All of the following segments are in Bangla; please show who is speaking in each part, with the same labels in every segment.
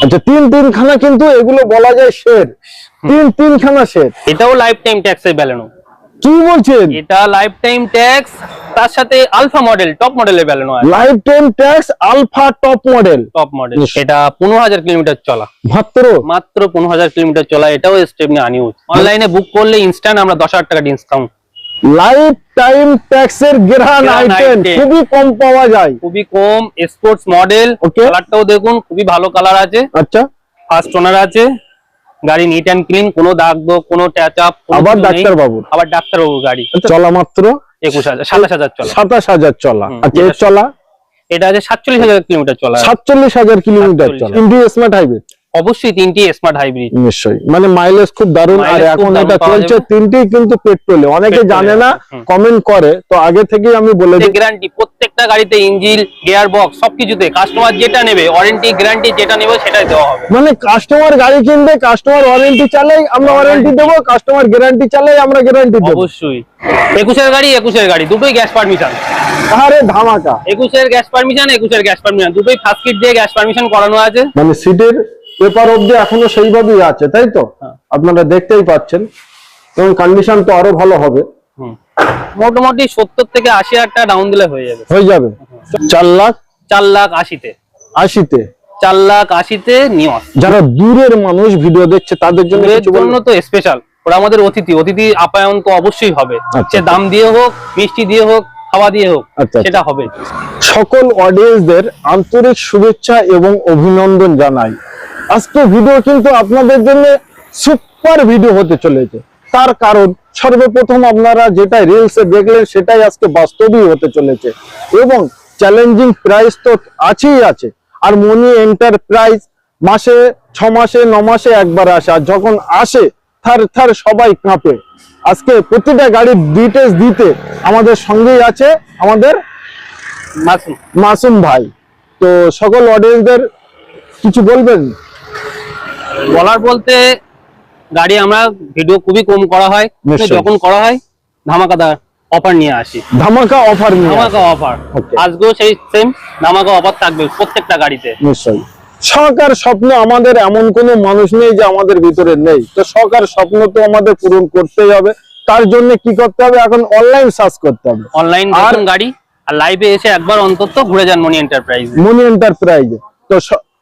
Speaker 1: আচ্ছা তিন তিনখানা কিন্তু এগুলো বলা যায় শের তিন তিনখানা শের
Speaker 2: এটাও লাইফ টাইম ট্যাক্সের ব্যালেনো
Speaker 1: কি বলছেন?
Speaker 2: এটা লাইফ টাইম ট্যাক্স তার সাথে আলফা মডেল টপ মডেলের ব্যালেনো আছে
Speaker 1: life time tax alpha top model
Speaker 2: top model এটা পনেরো হাজার কিলোমিটার চলা।
Speaker 1: মাত্র?
Speaker 2: মাত্র পনেরো হাজার কিলোমিটার চলা এটাও স্টেপ স্টেপনি আনইউজ অনলাইনে বুক করলে ইনস্ট্যান্ট আমরা দশ হাজার টাকা ডিসকাউন্ট
Speaker 1: লাইফ টাইম ট্যাক্স এর গ্রান আইটেম। খুবই কম পাওয়া যায়।
Speaker 2: খুবই কম স্পোর্টস মডেল. কালারটাও দেখুন খুবই ভালো কালার আছে।
Speaker 1: আচ্ছা।
Speaker 2: ফার্স্ট ওনার আছে গাড়ি নিট অ্যান্ড ক্লিন কোনো দাগ দোগ কোনো ট্যাচ আপ
Speaker 1: আবার ডাক্তার বাবুর
Speaker 2: আবার ডাক্তারবাবুর গাড়ি।
Speaker 1: চলা মাত্র
Speaker 2: একুশ হাজার সাতাশ হাজার চলা।
Speaker 1: সাতাশ হাজার চলা।
Speaker 2: হুম,
Speaker 1: আচ্ছা চলা?
Speaker 2: এটা আছে সাতচল্লিশ হাজার কিলোমিটার চলা।
Speaker 1: সাতচল্লিশ হাজার কিলোমিটার চলা। কিন্তু স্মার্ট হাইব্রিড
Speaker 2: অবশ্যই তিনটি স্মার্ট হাইব্রিড
Speaker 1: নিশ্চয়ই। মানে মাইলেজ খুব দারুণ আর এখন এটা চলছে। তিনটি কিন্তু পেট্রোলে অনেকে জানে না কমেন্ট করে। তো আগে থেকেই আমি বলে দিই
Speaker 2: গ্যারান্টি প্রত্যেকটা গাড়িতে ইঞ্জিন গিয়ার বক্স সবকিছুতে কাস্টমার যেটা নেবে ওয়ারেন্টি গ্যারান্টি যেটা নেবে সেটাই দেওয়া হবে।
Speaker 1: মানে কাস্টমার গাড়ি কিনবে কাস্টমার ওয়ারেন্টি চালাই আমরা ওয়ারেন্টি দেবো কাস্টমার গ্যারান্টি চালাই আমরা গ্যারান্টি দেবো।
Speaker 2: অবশ্যই। একুশের গাড়ি একুশের গাড়ি দুটোই গ্যাস পারমিশন
Speaker 1: আরে ধামাকা।
Speaker 2: একুশের গ্যাস পারমিশন একুশের গ্যাস পারমিশন দুটোই ফার্স্ট কিট দিয়ে গ্যাস পারমিশন করানো আছে।
Speaker 1: মানে সিটের পেপার অব্দি এখনও সেইভাবেই আছে তাই তো?
Speaker 2: হ্যাঁ।
Speaker 1: আপনারা দেখতেই পাচ্ছেন। এবং কন্ডিশন তো আরও ভালো হবে।
Speaker 2: মোটামুটি সত্তর থেকে আশি হাজার টাকা ডাউন দিলে হয়ে যাবে।
Speaker 1: হয়ে যাবে। চার লাখ?
Speaker 2: চার লাখ আশিতে।
Speaker 1: আশিতে?
Speaker 2: চার লাখ আশিতে নিয়স
Speaker 1: যারা দূরের মানুষ ভিডিও দেখছে তাদের জন্য
Speaker 2: জন্য তো স্পেশাল ওরা আমাদের অতিথি। অতিথি আপ্যায়ন তো অবশ্যই হবে।
Speaker 1: আচ্ছা।
Speaker 2: সে দাম দিয়ে হোক মিষ্টি দিয়ে হোক খাওয়া দিয়ে হোক
Speaker 1: আচ্ছা।
Speaker 2: সেটা হবে।
Speaker 1: সকল অডিয়েন্সদের আন্তরিক শুভেচ্ছা এবং অভিনন্দন জানাই। আজকে ভিডিও কিন্তু আপনাদের জন্য সুপার ভিডিও হতে চলেছে। তার কারণ সর্বপ্রথম আপনারা যেটা রিলসে দেখলেন সেটাই আজকে বাস্তবই হতে চলেছে। এবং চ্যালেঞ্জিং প্রাইস তো আছেই আছে। আর মনি এন্টারপ্রাইজ মাসে ছ মাসে ন মাসে একবার আসে। আর যখন আসে থার থার সবাই কাঁপে। আজকে প্রতিটা গাড়ির ডিটেলস দিতে আমাদের সঙ্গেই আছে আমাদের
Speaker 2: মাসুম।
Speaker 1: মাসুম ভাই। তো সকল অডিয়েন্সদের কিছু বলবেন?
Speaker 2: বলার বলতে গাড়ি আমরা ভিডিও খুবই কম করা হয়। যখন করা হয় ধামাকাদার অফার নিয়ে আসি।
Speaker 1: ধামাকা অফার নিয়ে
Speaker 2: ধামাকা অফার আজকেও সেই সেম ধামাকা অফার থাকবে প্রত্যেকটা গাড়িতে।
Speaker 1: নিশ্চয়ই। সরকার স্বপ্ন আমাদের এমন কোনো মানুষ নেই যে আমাদের ভিতরে নেই। তো সরকার স্বপ্ন তো আমাদের পূরণ করতেই হবে। তার জন্য কি করতে হবে? এখন অনলাইন সার্চ করতে হবে।
Speaker 2: অনলাইন
Speaker 1: আর-
Speaker 2: গাড়ি আর লাইভে এসে একবার অন্তত ঘুরে যান মনি এন্টারপ্রাইজ
Speaker 1: মনি এন্টারপ্রাইজ তো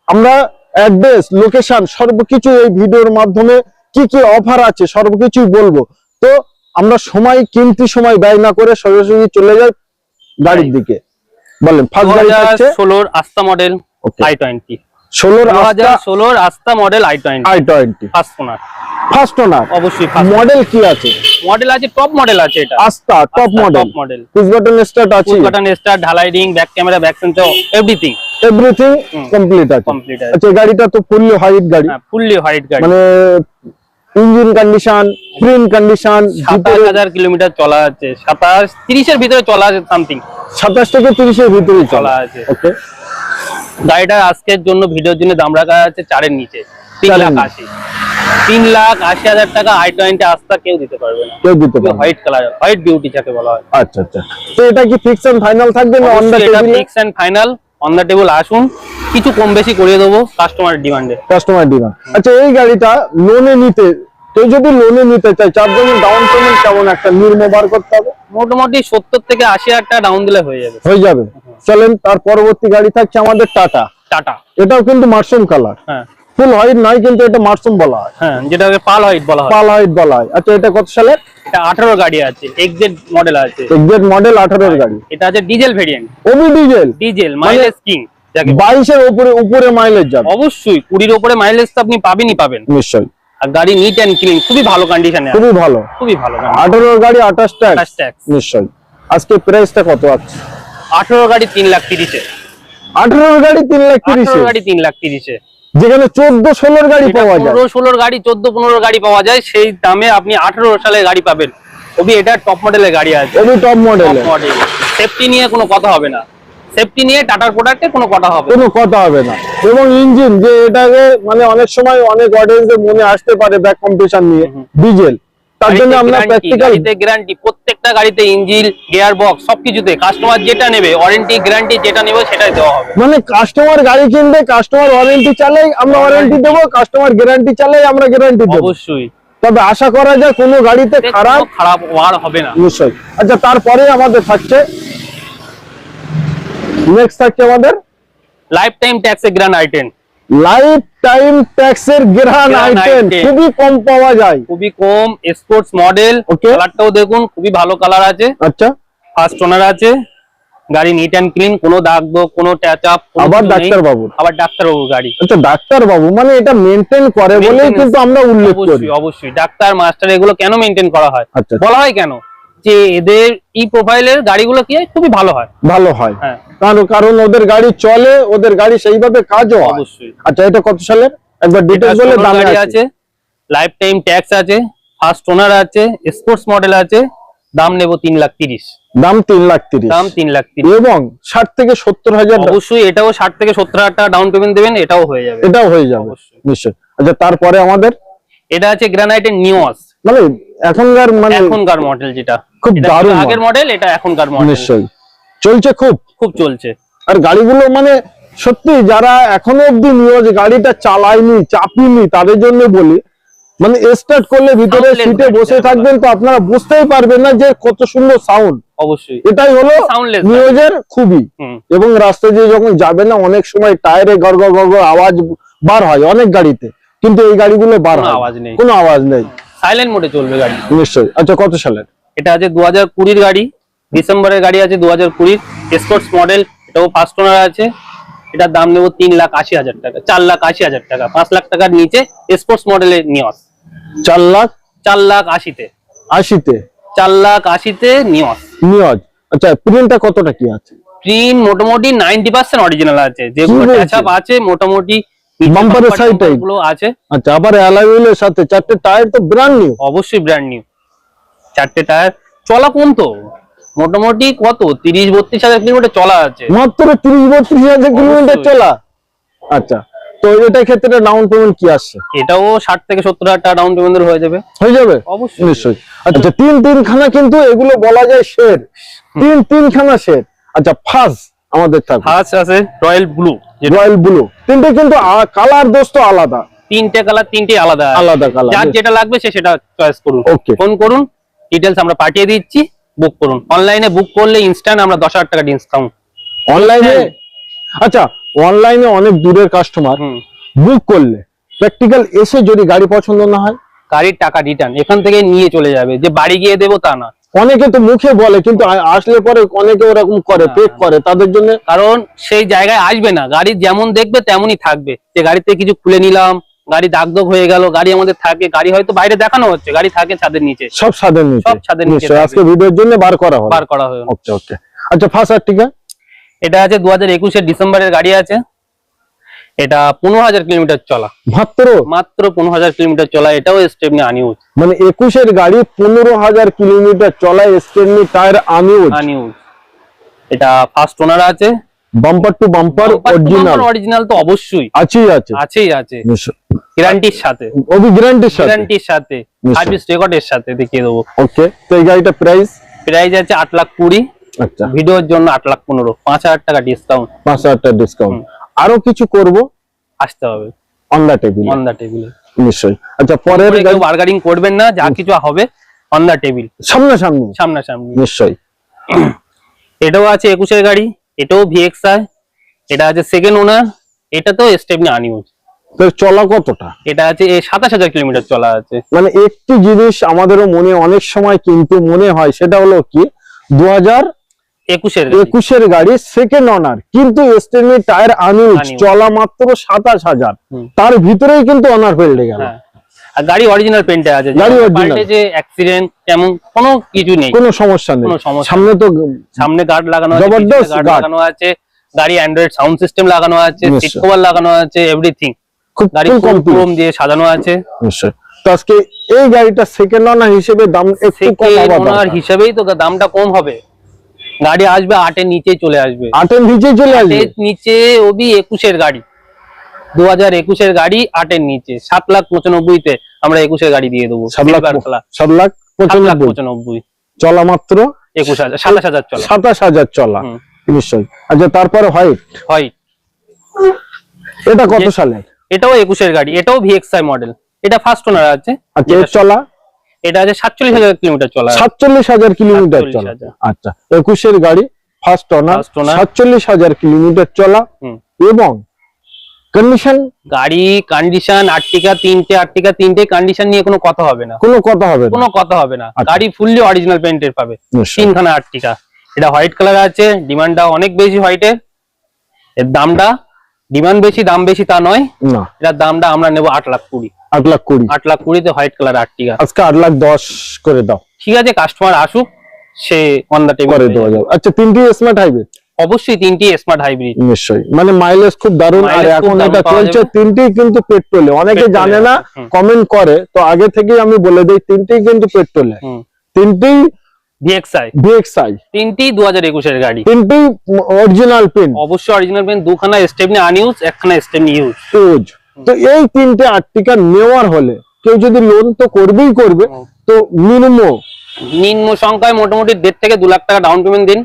Speaker 1: আমরা অ্যাড্রেস লোকেশন সর্বকিছু এই ভিডিওর মাধ্যমে কি কি অফার আছে সর্বকিছুই বলব। তো আমরা সময় কিমতি সময় ব্যয় না করে সরাসরি চলে যাই গাড়ির দিকে। বলেন ফার্স্ট গাড়ি থাকছে
Speaker 2: ষোলোর Asta model
Speaker 1: Okay.
Speaker 2: I twenty
Speaker 1: ষোলোর
Speaker 2: দু হাজার ষোলোর Asta model I twenty
Speaker 1: I twenty
Speaker 2: first owner
Speaker 1: first owner
Speaker 2: অবশ্যই ফার্স্ট
Speaker 1: মডেল কি আছে?
Speaker 2: মডেল আছে টপ মডেল আছে এটা।
Speaker 1: Asta top model
Speaker 2: top model
Speaker 1: push button start আছে।
Speaker 2: ফুল বাটন স্টার ঢালাই ring back camera back sensor everything
Speaker 1: everything complete আছে।
Speaker 2: কমপ্লিট আছে।
Speaker 1: আচ্ছা গাড়িটা তো ফুললি হাইট গাড়ি।
Speaker 2: হ্যাঁ ফুললি হোয়াইট গাড়ি।
Speaker 1: মানে ইঞ্জিন কন্ডিশন প্রিন্ট কন্ডিশন
Speaker 2: সাতাশ হাজার কিলোমিটার চলা আছে। সাতাশ তিরিশের ভিতরে চলা আছে সামথিং
Speaker 1: সাতাশ থেকে তিরিশের ভিতরে
Speaker 2: চলা। আছে।
Speaker 1: ওকে
Speaker 2: গাড়িটার আজকের জন্য ভিডিওর জন্য দাম রাখা আছে চারের নিচে। তিন লাখ
Speaker 1: নিচে।
Speaker 2: আশি। তিন লাখ আশি হাজার টাকা আই টোয়েন্টি আস্তা কেউ দিতে পারবে না।
Speaker 1: কেউ দিতে পারবে
Speaker 2: হোয়াইট কালার হোয়াইট বিউটি যাকে বলা হয়।
Speaker 1: আচ্ছা আচ্ছা। তো এটা কি ফিক্স এন্ড ফাইনাল থাকবে না on the table
Speaker 2: fix and final on the table আসুন কিছু কম বেশি করিয়ে দেবো কাস্টমার ডিমান্ডে
Speaker 1: কাস্টমার ডিমান্ড আচ্ছা এই গাড়িটা লোনে নিতে কেউ যদি লোনে নিতে চায় চার জনের ডাউন পেমেন্ট কেমন? একটা নির্মো বার করতে হবে?
Speaker 2: মোটামুটি সত্তর থেকে আশি হাজার টাকা ডাউন দিলে হয়ে যাবে।
Speaker 1: হয়ে যাবে। চলেন তার পরবর্তী গাড়ি থাকছে আমাদের টাটা
Speaker 2: টাটা
Speaker 1: এটাও কিন্তু মার্সুম কালার
Speaker 2: হ্যাঁ।
Speaker 1: ফুল হোয়াইট নয় কিন্তু এটা মার্সুম বলা হয়।
Speaker 2: হ্যাঁ যেটাকে পাল হোয়াইট বলা হয়।
Speaker 1: পাল হোয়াইট বলা হয়। আচ্ছা এটা কত সালের?
Speaker 2: এটা আঠারো গাড়ি আছে এক্সেট মডেল আছে।
Speaker 1: এক্সেট মডেল আঠারোর গাড়ি।
Speaker 2: এটা আছে ডিজেল ভেরিয়েন্ট
Speaker 1: ওবি ডিজেল
Speaker 2: ডিজেল মাইলেজ কিং
Speaker 1: বাইশের উপরে উপরে মাইলেজ যাবে।
Speaker 2: অবশ্যই কুড়ির উপরে মাইলেজ তো আপনি পাবেনই পাবেন।
Speaker 1: নিশ্চয়ই।
Speaker 2: আর গাড়ি নিট অ্যান্ড ক্লিন খুবই ভালো কন্ডিশনে
Speaker 1: খুবই ভালো।
Speaker 2: খুবই ভালো
Speaker 1: আঠারোর গাড়ি আঠাশ ট্যাক্স
Speaker 2: আঠাশ ট্যাক্স
Speaker 1: নিশ্চয়ই। আজকে প্রাইসটা কত আছে?
Speaker 2: আঠারো গাড়ি তিন লাখ তিরিশে।
Speaker 1: আঠারোর গাড়ি তিন লাখ তিরিশে।
Speaker 2: গাড়ি তিন লাখ তিরিশে।
Speaker 1: যেখানে চোদ্দ ষোলোর গাড়ি পাওয়া যায়।
Speaker 2: পনেরো ষোলোর গাড়ি চোদ্দ পনেরো গাড়ি পাওয়া যায় সেই দামে আপনি আঠারো সালে গাড়ি পাবেন। ওবি এটা টপ মডেলের গাড়ি আছে।
Speaker 1: ওবি টপ মডেল
Speaker 2: সেফটি নিয়ে কোনো কথা হবে না। সেফটি নিয়ে টাটার প্রোডাক্টে কোনো কথা হবে
Speaker 1: কোনো কথা হবে না। এবং ইঞ্জিন যে এটাকে মানে অনেক সময় অনেক অডিয়েন্সের মনে আসতে পারে ব্যাক কম্পিটিশন নিয়ে। ডিজেল তার জন্য আমরা প্র্যাকটিক্যাল
Speaker 2: গ্যারান্টি প্রত্যেকটা গাড়িতে ইঞ্জিন গিয়ার বক্স সবকিছুতে কাস্টমার যেটা নেবে ওয়ারেন্টি গ্যারান্টি যেটা নেবে সেটাই দেওয়া হবে।
Speaker 1: মানে কাস্টমার গাড়ি কিনবে কাস্টমার ওয়ারেন্টি চালাই আমরা ওয়ারেন্টি দেবো। কাস্টমার গ্যারান্টি চালাই আমরা গ্যারান্টি দেবো।
Speaker 2: অবশ্যই।
Speaker 1: তবে আশা করা যায় কোনো গাড়িতে খারাপ
Speaker 2: খারাপ ওয়ার হবে না।
Speaker 1: নিশ্চয় আচ্ছা তারপরে আমাদের থাকছে নেক্সট থাকছে আমাদের
Speaker 2: লাইফ টাইম ট্যাক্সে grand I ten
Speaker 1: life time ট্যাক্সের গ্রান আইটেম খুবই কম পাওয়া যায়।
Speaker 2: খুবই কম স্পোর্টস মডেল কালারটাও দেখুন খুবই ভালো কালার আছে।
Speaker 1: আচ্ছা।
Speaker 2: ফার্স্ট ওনার আছে। গাড়ি নিট অ্যান্ড ক্লিন কোনো দাগ কোনো ট্যাচ আপ
Speaker 1: আবার ডাক্তার বাবুর
Speaker 2: আবার ডাক্তার বাবুর গাড়ি।
Speaker 1: আচ্ছা ডাক্তার বাবু মানে এটা মেনটেন করে বলেই কিন্তু আমরা উল্লেখ করি।
Speaker 2: অবশ্যই ডাক্তার মাস্টার এগুলো কেন মেনটেন করা হয়?
Speaker 1: আচ্ছা।
Speaker 2: বলা হয় কেন? যে এদের ই প্রোফাইলের গাড়িগুলো কি হয় খুবই ভালো হয়।
Speaker 1: ভালো হয়।
Speaker 2: হ্যাঁ।
Speaker 1: কারণ কারণ ওদের গাড়ি চলে ওদের গাড়ি সেইভাবে কাজও হয়।
Speaker 2: অবশ্যই।
Speaker 1: আচ্ছা এটা কত সালের? একবার ডিটেলস বলে দামে আছে
Speaker 2: লাইফ টাইম ট্যাক্স আছে ফার্স্ট ওনার আছে স্পোর্টস মডেল আছে দাম নেব তিন লাখ তিরিশ।
Speaker 1: দাম তিন লাখ তিরিশ।
Speaker 2: দাম তিন লাখ তিরিশ।
Speaker 1: এবং ষাট থেকে সত্তর হাজার
Speaker 2: অবশ্যই এটাও ষাট থেকে সত্তর হাজার টাকা ডাউন পেমেন্ট দেবেন এটাও হয়ে যাবে।
Speaker 1: এটাও হয়ে যাবে।
Speaker 2: অবশ্যই।
Speaker 1: নিশ্চয় আচ্ছা তারপরে আমাদের?
Speaker 2: এটা আছে গ্রানাইটের নিউস
Speaker 1: মানে এখনকার মানে
Speaker 2: এখনকার মডেল যেটা।
Speaker 1: খুব দারুণ
Speaker 2: আগের মডেল এটা এখনকার মডেল
Speaker 1: নিশ্চয়ই। চলছে খুব।
Speaker 2: খুব চলছে।
Speaker 1: আর গাড়িগুলো মানে সত্যি যারা এখনও অব্দি নিয়োজ গাড়িটা চালায়নি চাপিনি তাদের জন্য বলি মানে স্টার্ট করলে ভিতরে সিটে বসে থাকবেন তো আপনারা বুঝতেই পারবেন না যে কত সুন্দর সাউন্ড
Speaker 2: অবশ্যই।
Speaker 1: এটাই হলো। নিয়োজের খুবই। এবং রাস্তায় দিয়ে যখন যাবে না অনেক সময় টায়ারে গড় গড় আওয়াজ বার হয় অনেক গাড়িতে। কিন্তু এই গাড়িগুলো বার হয় না।
Speaker 2: আওয়াজ নেই।
Speaker 1: কোনো আওয়াজ নেই।
Speaker 2: সাইলেন্ট মোডে চলবে গাড়ি।
Speaker 1: নিশ্চয়ই। আচ্ছা কত সালের?
Speaker 2: এটা আছে দু হাজার কুড়ির গাড়ি। ডিসেম্বরের গাড়ি আছে দু হাজার কুড়ির। স্পোর্টস মডেল এটাও ফার্স্ট ওনার আছে। এটার দাম নেব তিন লাখ আশি হাজার টাকা চার লাখ আশি হাজার টাকা পাঁচ লাখ টাকার নিচে স্পোর্টস মডেলের নিয়স
Speaker 1: চার লাখ?
Speaker 2: চার লাখ আশিতে।
Speaker 1: আশিতে?
Speaker 2: চার লাখ আশিতে নিয়স
Speaker 1: নিয়োজ আচ্ছা প্রিন্টটা কতটা কি আছে?
Speaker 2: প্রিন্ট মোটামুটি নাইনটি পার্সেন্ট অরিজিনাল আছে। যেগুলো? আছে মোটামুটি
Speaker 1: Bumper এর side
Speaker 2: গুলো আছে।
Speaker 1: আচ্ছা আবার অ্যালয় হুইলের সাথে চারটে টায়ার তো ব্র্যান্ড নিউ
Speaker 2: অবশ্যই ব্র্যান্ড নিউ চারটে টায়ার চলা কোন তো। মোটামুটি কত? তিরিশ বত্রিশ হাজার কিলোমিটার চলা আছে।
Speaker 1: মাত্র তিরিশ বত্রিশ হাজার কিলোমিটার চলা। আচ্ছা তো এটা ক্ষেত্রে ডাউন পেমেন্ট কি আসছে?
Speaker 2: এটাও ষাট থেকে সত্তর হাজার টাকা ডাউন পেমেন্ট হয়ে যাবে।
Speaker 1: হয়ে যাবে?
Speaker 2: অবশ্যই।
Speaker 1: নিশ্চয়ই। আচ্ছা। তিন তিনখানা কিন্তু এগুলো বলা যায় শের তিন তিনখানা শের আচ্ছা ফার্স্ট আমাদের থাকবে।
Speaker 2: ফার্স্ট আছে রয়্যাল ব্লু
Speaker 1: রয়্যাল ব্লু তিনটে কিন্তু কালার দোস্ত আলাদা।
Speaker 2: তিনটে কালার তিনটে আলাদা।
Speaker 1: আলাদা কালার
Speaker 2: যার যেটা লাগবে সে সেটা চয়েস করুন. ফোন করুন ডিটেলস আমরা পাঠিয়ে দিচ্ছি বুক করুন। অনলাইনে বুক করলে ইনস্ট্যান্ট আমরা দশ হাজার টাকা ডিসকাউন্ট
Speaker 1: অনলাইনে আচ্ছা অনলাইনে অনেক দূরের কাস্টমার বুক করলে প্র্যাকটিক্যাল এসে যদি গাড়ি পছন্দ না হয়?
Speaker 2: গাড়ির টাকা রিটার্ন এখান থেকে নিয়ে চলে যাবে। যে বাড়ি গিয়ে দেবো তা না।
Speaker 1: অনেকে তো মুখে বলে কিন্তু আসলে পরে অনেকে ওরকম করে
Speaker 2: হ্যাঁ।
Speaker 1: পেক করে তাদের জন্য
Speaker 2: কারণ সেই জায়গায় আসবে না। গাড়ি যেমন দেখবে তেমনই থাকবে। যে গাড়িতে কিছু খুলে নিলাম গাড়ি দাগদগ হয়ে গেল গাড়ি আমাদের থাকে গাড়ি হয়তো বাইরে দেখানো হচ্ছে গাড়ি থাকে ছাদের নিচে।
Speaker 1: সব ছাদের নিচে।
Speaker 2: সব ছাদের নিচে
Speaker 1: আজকে ভিডিওর জন্য বার করা হলো।
Speaker 2: বার করা হলো।
Speaker 1: ওকে ওকে। আচ্ছা ফার্স্ট আর্টিকা
Speaker 2: এটা আছে দু হাজার একুশের ডিসেম্বরের গাড়ি আছে। এটা পনেরো হাজার কিলোমিটার চলা।
Speaker 1: মাত্র?
Speaker 2: মাত্র পনেরো হাজার কিলোমিটার চলা এটাও স্টেপনি আনিউজ
Speaker 1: মানে একুশের গাড়ি পনেরো হাজার কিলোমিটার চলায় স্টেনলি টায়ার আনিউজ
Speaker 2: আনিউজ এটা ফার্স্ট ওনার আছে।
Speaker 1: Bumper to bumper original
Speaker 2: original তো অবশ্যই।
Speaker 1: আছেই আছে।
Speaker 2: আছেই আছে। গ্যারান্টির সাথে।
Speaker 1: অবি গ্যারান্টির সাথে।
Speaker 2: গ্যারান্টির সাথে। সার্ভিস রেকর্ডের সাথে দেখিয়ে দেবো।
Speaker 1: ওকে তো এই গাড়িটা প্রাইস
Speaker 2: প্রাইস আছে আট লাখ কুড়ি।
Speaker 1: আচ্ছা।
Speaker 2: ভিডিওর জন্য আট লাখ পনেরো। পাঁচ হাজার টাকা ডিসকাউন্ট
Speaker 1: পাঁচ হাজার টাকা ডিসকাউন্ট আরও কিছু করব?
Speaker 2: আসতে হবে।
Speaker 1: On the table
Speaker 2: on the table
Speaker 1: নিশ্চয়ই। আচ্ছা পরের
Speaker 2: কেউ করবেন না যা কিছু হবে অন দ্য টেবিল
Speaker 1: সামনাসামনি।
Speaker 2: সামনাসামনি।
Speaker 1: নিশ্চয়ই।
Speaker 2: এটাও আছে একুশের গাড়ি এটাও ভিএক্সআই এটা আছে সেকেন্ড ওনার এটা তো স্টেপনি আনিউজ
Speaker 1: তো চলা কতটা?
Speaker 2: এটা আছে সাতাশ হাজার কিলোমিটার চলা আছে।
Speaker 1: মানে একটি জিনিস আমাদেরও মনে অনেক সময় কিন্তু মনে হয় সেটা হলো কি দু হাজার
Speaker 2: একুশের গাড়ি।
Speaker 1: একুশের গাড়ি সেকেন্ড অনার কিন্তু স্টেনি টায়ার আনিউজ চলা মাত্র সাতাশ হাজার। তার ভিতরেই কিন্তু অনার ফেল্ডে গেল।
Speaker 2: হ্যাঁ। আর গাড়ি অরিজিনাল পেন্টে আছে
Speaker 1: গাড়ি original।
Speaker 2: যে অ্যাক্সিডেন্ট তেমন কোনো কিছু নেই।
Speaker 1: কোনো সমস্যা নেই। সামনে তো
Speaker 2: সামনে গার্ড লাগানো আছে
Speaker 1: জবরদস্ত
Speaker 2: গার্ড লাগানো আছে গাড়ি অ্যান্ড্রয়েড সাউন্ড সিস্টেম লাগানো আছে সিট কভার লাগানো আছে এভরিথিং
Speaker 1: খুব
Speaker 2: গাড়ি। ক্রোম দিয়ে সাজানো আছে।
Speaker 1: নিশ্চয়। তো আজকে এই গাড়িটা সেকেন্ড অনার হিসেবে দাম একটু কম।
Speaker 2: হিসেবেই তো দামটা কম হবে। গাড়ি আসবে আটের নিচে চলে আসবে।
Speaker 1: আটের নিচেই চলে আসবে?
Speaker 2: নিচে ওবি একুশের গাড়ি। দু হাজার একুশের গাড়ি আটের নিচে। সাত লাখ পঁচানব্বইতে আমরা একুশের গাড়ি দিয়ে দেবো।
Speaker 1: সাত লাখ। সাত লাখ পঁচানব্বই। চলা মাত্র
Speaker 2: একুশ হাজার সাতাশ হাজার চলা।
Speaker 1: সাতাশ হাজার চলা। নিশ্চয়ই। আচ্ছা তারপরে হোয়াইট
Speaker 2: হয়
Speaker 1: এটা কত সালে
Speaker 2: এটাও একুশের গাড়ি এটাও ভিএক্সআই মডেল এটা ফার্স্ট ওনার আছে।
Speaker 1: আচ্ছা চলা?
Speaker 2: এটা আছে সাতচল্লিশ হাজার কিলোমিটার চলা
Speaker 1: সাতচল্লিশ হাজার কিলোমিটার
Speaker 2: 47
Speaker 1: চলা। আচ্ছা একুশের গাড়ি ফার্স্ট
Speaker 2: First
Speaker 1: সাতচল্লিশ হাজার কিলোমিটার চলা এবং কন্ডিশন
Speaker 2: গাড়ি কন্ডিশন আর্টিকা তিনটে আর্টিকা তিনটে কন্ডিশন নিয়ে কোনো কথা হবে না।
Speaker 1: কোনো কথা হবে
Speaker 2: কোনো কথা হবে না।
Speaker 1: আচ্ছা।
Speaker 2: গাড়ি ফুললি অরিজিনাল পেন্টের পাবে। তিনখানা আর্টিকা এটা হোয়াইট কালার আছে ডিমান্ডটা অনেক বেশি হোয়াইটের এর দামটা ডিমান্ড বেশি দাম বেশি তা নয়।
Speaker 1: না।
Speaker 2: এটার দামটা আমরা নেব আট লাখ কুড়ি।
Speaker 1: আট লাখ কুড়ি।
Speaker 2: আট লাখ কুড়িতে হোয়াইট কালার আর্টিকা
Speaker 1: আজকে আট লাখ দশ করে দাও।
Speaker 2: ঠিক আছে কাস্টমার আসুক সে অন দ্য টেবিল
Speaker 1: করে দেওয়া যাবে। আচ্ছা তিনটি স্মার্ট হাইব্রিড
Speaker 2: অবশ্যই তিনটি স্মার্ট হাইব্রিড
Speaker 1: নিশ্চয়ই। মানে মাইলেজ খুব দারুণ আর এখন এটা চলছে তিনটি কিন্তু পেট্রোলে অনেকে জানে না কমেন্ট করে। তো আগে থেকেই আমি বলে দিই তিনটি কিন্তু পেট্রোলে তিনটি
Speaker 2: ভিএক্সআই
Speaker 1: ভিএক্সআই
Speaker 2: তিনটি দু হাজার গাড়ি।
Speaker 1: তিনটি অরিজিনাল পিন
Speaker 2: অবশ্যই অরিজিনাল পেন দুখানা স্টেপনি আনইউজ একখানা স্টেপনি ইউজ
Speaker 1: ইউজ তো এই তিনটে আর্টিকা নেওয়ার হলে কেউ যদি লোন তো করবেই করবে তো মিনিমাম
Speaker 2: নিম্ন সংখ্যায় মোটামুটি দেড় থেকে দু লাখ টাকা ডাউন পেমেন্ট দিন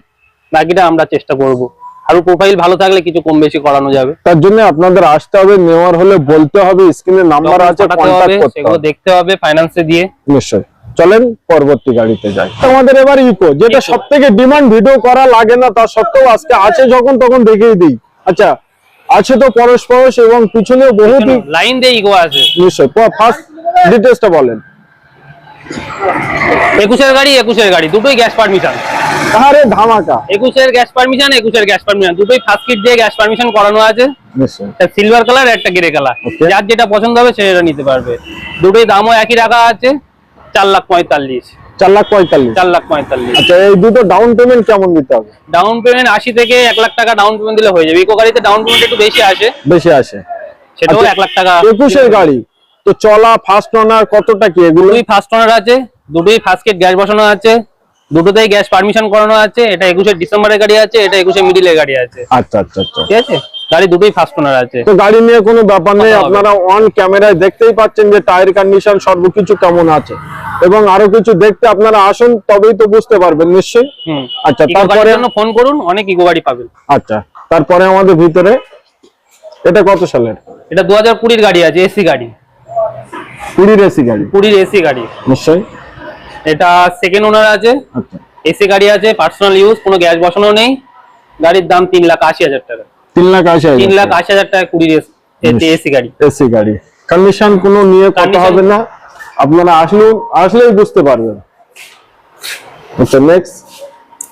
Speaker 2: বাকিটা আমরা চেষ্টা করব। আর প্রোফাইল ভালো থাকলে কিছু কম বেশি করানো যাবে।
Speaker 1: তার জন্য আপনাদের আসতে হবে নেওয়ার হলে বলতে হবে স্ক্রিনে নাম্বার আছে
Speaker 2: হবে
Speaker 1: করতে হবে।
Speaker 2: দেখতে হবে ফাইন্যান্সে দিয়ে।
Speaker 1: নিশ্চয় চলেন পরবর্তী গাড়িতে যাই। আমাদের এবার ইকো যেটা সব থেকে ডিমান্ড ভিডিও করা লাগে না তা সত্ত্বেও আজকে আছে যখন তখন দেখিয়ে দিই। আচ্ছা আছে তো পরশ পরশ এবং পিছনে বহুত
Speaker 2: লাইন দিয়ে ইকো আছে।
Speaker 1: নিশ্চয় ফার্স্ট ডিটেলসটা বলেন।
Speaker 2: একুশের গাড়ি একুশের গাড়ি দুটোই গ্যাস পারমিশন
Speaker 1: আরে ধামাকা।
Speaker 2: একুশের গ্যাস পারমিশন একুশের গ্যাস পারমিশন দুটোই ফার্স্ট কিট দিয়ে গ্যাস পারমিশন করানো আছে। একটা সিলভার কালার একটা গ্রে কালার যার যেটা পছন্দ হবে সেটা নিতে পারবে। দুটোই দামও একই রাখা আছে। চার লাখ পঁয়তাল্লিশ।
Speaker 1: চার লাখ পঁয়তাল্লিশ।
Speaker 2: চার লাখ পঁয়তাল্লিশ।
Speaker 1: আচ্ছা এই দুটো ডাউন পেমেন্ট কেমন দিতে হবে?
Speaker 2: ডাউন পেমেন্ট আশি থেকে এক লাখ টাকা ডাউন পেমেন্ট দিলে হয়ে যাবে। ইকো গাড়িতে ডাউন পেমেন্ট একটু বেশি আসে।
Speaker 1: বেশি আসে।
Speaker 2: সেটাও
Speaker 1: আচ্ছা,
Speaker 2: এক লাখ টাকা।
Speaker 1: একুশের গাড়ি তো চলা ফার্স্ট ওনার কতটা কি এগুলো?
Speaker 2: দুটোই ফার্স্ট ওনার আছে দুটোই ফার্স্ট কিট গ্যাস বসানো আছে দুটোতেই গ্যাস পারমিশন করানো আছে এটা একুশে ডিসেম্বরের গাড়ি আছে এটা একুশে মিডিলের গাড়ি আছে।
Speaker 1: আচ্ছা আচ্ছা আচ্ছা।
Speaker 2: ঠিক আছে? গাড়ি দুটোই ফার্স্ট ওনার আছে।
Speaker 1: তো গাড়ি নিয়ে কোনো ব্যাপার নেই আপনারা অন ক্যামেরায় দেখতেই পাচ্ছেন যে টায়ার কন্ডিশন সর্বকিছু কেমন আছে। এবং আরও কিছু দেখতে আপনারা আসুন তবেই তো বুঝতে পারবেন নিশ্চয়ই। আচ্ছা তারপরে
Speaker 2: ফোন করুন অনেক ইকো গাড়ি পাবেন।
Speaker 1: আচ্ছা তারপরে আমাদের ভিতরে এটা কত সালের?
Speaker 2: এটা দু হাজার কুড়ির গাড়ি আছে এসি গাড়ি।
Speaker 1: কুড়ির এসি গাড়ি।
Speaker 2: কুড়ির এসি গাড়ি।
Speaker 1: নিশ্চয়ই।
Speaker 2: এটা সেকেন্ড ওনার আছে।
Speaker 1: আচ্ছা।
Speaker 2: এসি গাড়ি আছে পার্সোনাল ইউজ কোনো গ্যাস বসানো নেই। গাড়ির দাম তিন লাখ আশি হাজার টাকা।
Speaker 1: তিন লাখ আশি
Speaker 2: তিন লাখ আশি হাজার টাকা কুড়ির এসি গাড়ি।
Speaker 1: এসি গাড়ি। কন্ডিশন কোনো নিয়ে কথা হবে না। আপনারা আসলেও আসলেই বুঝতে পারবেন। আচ্ছা নেক্সট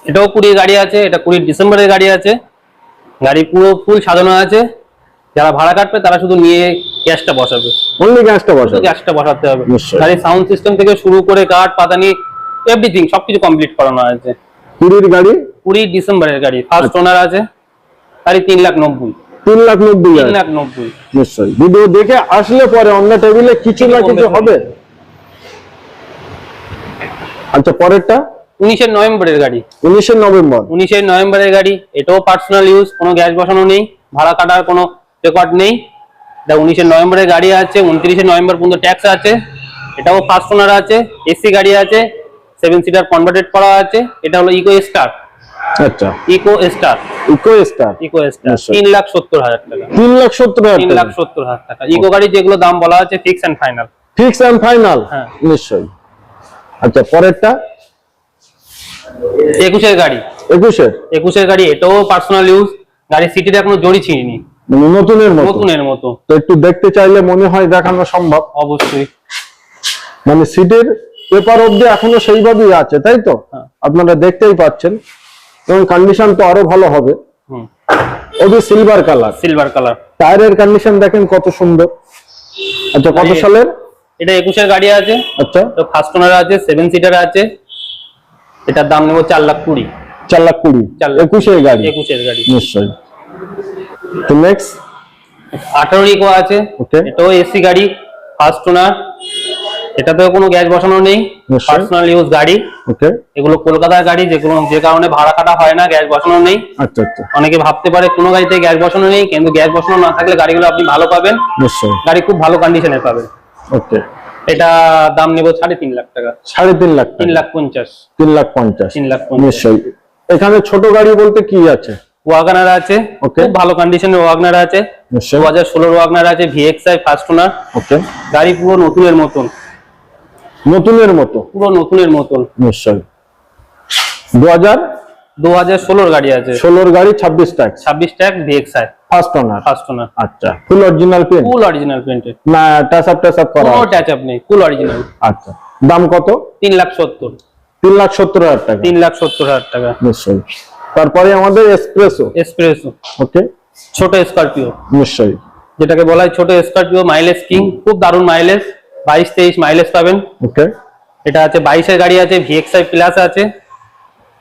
Speaker 2: এটাও কুড়ির গাড়ি আছে এটা কুড়ির ডিসেম্বরের গাড়ি আছে। গাড়ি পুরো ফুল সাজানো আছে। যারা ভাড়া কাটবে তারা শুধু নিয়ে গ্যাসটা বসাবে।
Speaker 1: অনলি গ্যাসটা বসাবে।
Speaker 2: গ্যাসটা বসাতে হবে। গাড়ির সাউন্ড সিস্টেম থেকে শুরু করে কাঠ পাতানি এভরিথিং সবকিছু কমপ্লিট করানো আছে।
Speaker 1: কুড়ির গাড়ি?
Speaker 2: কুড়ি ডিসেম্বরের গাড়ি ফার্স্ট
Speaker 1: আচ্ছা।
Speaker 2: ওনার আছে। গাড়ি তিন লাখ নব্বই।
Speaker 1: তিন লাখ নব্বই
Speaker 2: তিন লাখ নব্বই।
Speaker 1: নিশ্চয়ই। ভিডিও দেখে আসলে পরে অন্য টেবিলে কিছু না
Speaker 2: কিছু
Speaker 1: হবে? আচ্ছা পরেরটা?
Speaker 2: উনিশের নভেম্বরের গাড়ি।
Speaker 1: নভেম্বর।
Speaker 2: উনিশের নভেম্বরের গাড়ি এটাও পার্সোনাল ইউজ কোনো গ্যাস বসানো নেই ভাড়া কাটার কোনো রেকর্ড নেই। এটা উনিশের নভেম্বরের গাড়ি আছে উনত্রিশে নভেম্বর পর্যন্ত ট্যাক্স আছে এটাও ফার্স্ট ওনার আছে এসি গাড়ি আছে সেভেন সিটার কনভার্টেড করা আছে এটা হলো ইকো স্টার
Speaker 1: আচ্ছা।
Speaker 2: Eco star
Speaker 1: eco star
Speaker 2: eco star
Speaker 1: নিশ্চয়ই।
Speaker 2: তিন লাখ সত্তর হাজার টাকা।
Speaker 1: লাখ হাজার
Speaker 2: হাজার টাকা। ইকো গাড়ি যেগুলো দাম বলা আছে fix and final
Speaker 1: fix and final
Speaker 2: হ্যাঁ।
Speaker 1: নিশ্চয়ই। আচ্ছা পরেরটা?
Speaker 2: গাড়ি। গাড়ি এটাও পার্সোনাল ইউজ গাড়ি সিটিতে এখনও জড়ি ছিঁড়িনি
Speaker 1: মানে নতুনের মতো।
Speaker 2: নতুনের মতো।
Speaker 1: তো একটু দেখতে চাইলে মনে হয় দেখানো সম্ভব।
Speaker 2: অবশ্যই।
Speaker 1: মানে সিটের পেপার এখনও সেইভাবেই আছে তাই তো?
Speaker 2: হ্যাঁ।
Speaker 1: আপনারা দেখতেই পাচ্ছেন। এবং কন্ডিশন তো আরও ভালো হবে।
Speaker 2: হুম।
Speaker 1: ওবি সিলভার কালার
Speaker 2: সিলভার কালার
Speaker 1: টায়ারের কন্ডিশন দেখেন কত সুন্দর। আচ্ছা কত সালের?
Speaker 2: এটা একুশের গাড়ি আছে।
Speaker 1: আচ্ছা।
Speaker 2: তো ফার্স্ট ওনার আছে সেভেন সিটার আছে। এটার দাম নেব চার লাখ কুড়ি।
Speaker 1: চার লাখ কুড়ি। একুশের গাড়ি।
Speaker 2: একুশের গাড়ি।
Speaker 1: নিশ্চয়ই। তো নেক্সট
Speaker 2: আঠারো ইকো আছে। এটাও এসি গাড়ি ফার্স্ট ওনার এটাতেও কোনো গ্যাস বসানো নেই পার্সোনাল ইউজ গাড়ি।
Speaker 1: ওকে
Speaker 2: এগুলো কলকাতার গাড়ি যেগুলো যে কারণে ভাড়া কাটা হয় না গ্যাস বসানো নেই।
Speaker 1: আচ্ছা আচ্ছা।
Speaker 2: অনেকে ভাবতে পারে কোনো গাড়িতে গ্যাস বসানো নেই কিন্তু গ্যাস বসানো না থাকলে গাড়িগুলো আপনি ভালো পাবেন।
Speaker 1: নিশ্চয়ই।
Speaker 2: গাড়ি খুব ভালো কন্ডিশনে পাবেন।
Speaker 1: ওকে
Speaker 2: এটা দাম নেব সাড়ে তিন লাখ টাকা।
Speaker 1: সাড়ে তিন লাখ
Speaker 2: তিন। লাখ পঞ্চাশ।
Speaker 1: তিন লাখ পঞ্চাশ।
Speaker 2: তিন লাখ
Speaker 1: নিশ্চয়ই। এখানে ছোট গাড়ি বলতে কি আছে?
Speaker 2: ওয়াগনার আছে. খুব ভালো কন্ডিশনের ওয়াগনার আছে। দু হাজার ষোলোর ওয়াগনার আছে ভিএক্সআই ফার্স্ট ওনার
Speaker 1: ওকে
Speaker 2: গাড়ি পুরো নতুনের মতন।
Speaker 1: নতুনের মতো?
Speaker 2: পুরো নতুনের মতন।
Speaker 1: নিশ্চয়ই। দু হাজার
Speaker 2: দু হাজার ষোলোর গাড়ি আছে।
Speaker 1: ষোলোর গাড়ি ছাব্বিশ ট্যাক্স
Speaker 2: ছাব্বিশ tax VXI
Speaker 1: first owner
Speaker 2: first owner
Speaker 1: আচ্ছা full original paint
Speaker 2: full original
Speaker 1: না টাচ আপ টাচ আপ করা
Speaker 2: কোনো টাচ আপ নেই ফুল অরিজিনাল
Speaker 1: আচ্ছা দাম কত?
Speaker 2: তিন লাখ সত্তর।
Speaker 1: তিন লাখ সত্তর হাজার টাকা।
Speaker 2: তিন লাখ সত্তর হাজার টাকা।
Speaker 1: নিশ্চয়ই। তারপরে আমাদের এক্সপ্রেসও
Speaker 2: এসপ্রেসো
Speaker 1: ওকে
Speaker 2: ছোট স্করপিও
Speaker 1: নিশ্চয়ই।
Speaker 2: যেটাকে বলা হয় ছোট স্করপিও মাইলেজ কিং খুব দারুণ মাইলেজ বাইশ তেইশ মাইলেজ পাবেন।
Speaker 1: ওকে
Speaker 2: এটা আছে বাইশের গাড়ি আছে ভিএক্সআই প্লাস আছে।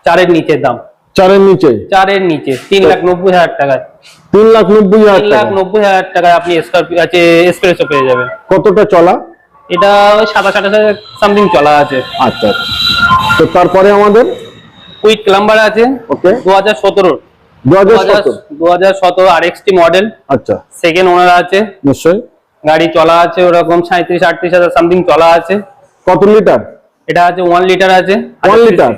Speaker 2: চারের নিচের দাম।
Speaker 1: চারের নিচে?
Speaker 2: চারের নিচে তিন লাখ নব্বই হাজার টাকায়।
Speaker 1: তিন লাখ নব্বই হাজার
Speaker 2: তিন লাখ নব্বই হাজার টাকায় আপনি স্করপিও আছে এসপ্রেসো পেয়ে যাবেন।
Speaker 1: কতটা চলা?
Speaker 2: এটা ওই সাতাশ আঠাশ সামথিং চলা আছে।
Speaker 1: আচ্ছা আচ্ছা। তো তারপরে আমাদের?
Speaker 2: কুইক ক্লাম্বার আছে।
Speaker 1: ওকে
Speaker 2: দু হাজার সতেরো।
Speaker 1: দু
Speaker 2: দু
Speaker 1: হাজার
Speaker 2: হাজার দু হাজার সতেরো আর এক্সটি মডেল
Speaker 1: আচ্ছা।
Speaker 2: সেকেন্ড ওনার আছে।
Speaker 1: নিশ্চয়ই।
Speaker 2: গাড়ি চলা আছে ওরকম সাঁত্রিশ আটত্রিশ হাজার সামথিং চলা আছে।
Speaker 1: কত লিটার?
Speaker 2: এটা আছে ওয়ান লিটার আছে।
Speaker 1: ওয়ান লিটার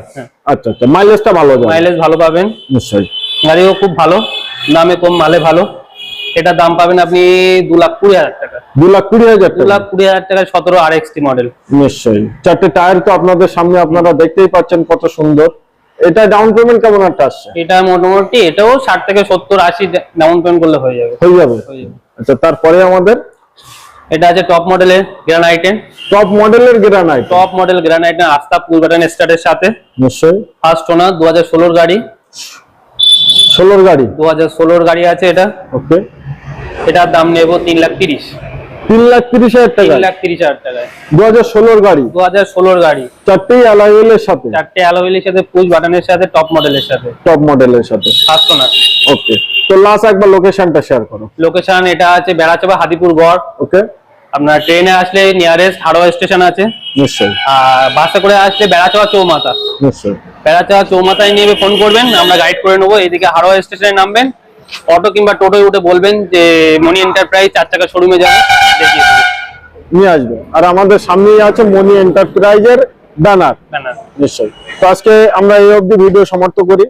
Speaker 1: আচ্ছা আচ্ছা মাইলেজটা ভালো
Speaker 2: মাইলেজ ভালো পাবেন।
Speaker 1: নিশ্চয়ই।
Speaker 2: গাড়িও খুব ভালো দামে কম মালে ভালো। এটা দাম পাবেন আপনি দু লাখ কুড়ি হাজার টাকা।
Speaker 1: দু লাখ কুড়ি হাজার
Speaker 2: দু লাখ কুড়ি হাজার টাকা সতেরো আর এক্সটি মডেল
Speaker 1: নিশ্চয়ই। চারটে টায়ার তো আপনাদের সামনে আপনারা দেখতেই পাচ্ছেন কত সুন্দর। এটা ডাউন পেমেন্ট কেমন একটা আসছে?
Speaker 2: এটা মোটামুটি এটাও ষাট থেকে সত্তর আশি ডাউন পেমেন্ট করলে হয়ে যাবে।
Speaker 1: হয়ে যাবে?
Speaker 2: হয়ে যাবে।
Speaker 1: আচ্ছা তারপরে আমাদের
Speaker 2: এটা আছে টপ মডেলের গ্রানাইটে
Speaker 1: টপ মডেলের গ্রানাইট
Speaker 2: টপ মডেল গ্রানাইটে আস্থা পুল বাটন স্টার্টের সাথে।
Speaker 1: নিশ্চয়ই।
Speaker 2: ফার্স্ট ওনার 2016 এর গাড়ি।
Speaker 1: 16 এর গাড়ি?
Speaker 2: দু হাজার ষোলোর গাড়ি আছে এটা।
Speaker 1: ওকে
Speaker 2: এটার দাম নেব তিন লাখ তিরিশ।
Speaker 1: তিন লাখ তিরিশ হাজার
Speaker 2: তিন
Speaker 1: টাকা
Speaker 2: লাখ তিরিশ হাজার টাকায়।
Speaker 1: দু হাজার ষোলোর গাড়ি?
Speaker 2: দু হাজার ষোলোর গাড়ি।
Speaker 1: চারটেই অ্যালাইলের সাথে?
Speaker 2: চারটে অ্যালোয়েলের সাথে পুশ বাটনের সাথে টপ মডেলের সাথে।
Speaker 1: টপ মডেলের সাথে।
Speaker 2: First owner
Speaker 1: okay. তো লাস্ট একবার লোকেশনটা শেয়ার করো।
Speaker 2: লোকেশন এটা আছে বেড়াচাপা হাতিপুর গড়।
Speaker 1: ওকে।
Speaker 2: আপনার ট্রেনে আসলে নিয়ারেস্ট হাড়োয়া স্টেশন আছে।
Speaker 1: নিশ্চয়ই।
Speaker 2: আর বাসে করে আসলে বেড়াচাপা চৌমাথা।
Speaker 1: নিশ্চয়ই।
Speaker 2: বেড়াচাপা চৌমাথায় নিয়ে ফোন করবেন আমরা গাইড করে নেব। এদিকে হাড়োয়া স্টেশনে নামবেন। অটো কিংবা টোটোয় উঠে বলবেন যে মনি এন্টারপ্রাইজ চার চাকা শোরুমে যাবে দেখিয়ে দেবে।
Speaker 1: নিয়ে আসবে। আর আমাদের সামনেই আছে মনি এন্টারপ্রাইজের ব্যানার
Speaker 2: ব্যানার
Speaker 1: নিশ্চয়ই। তো আজকে আমরা এই অবধি ভিডিও সমাপ্ত করি।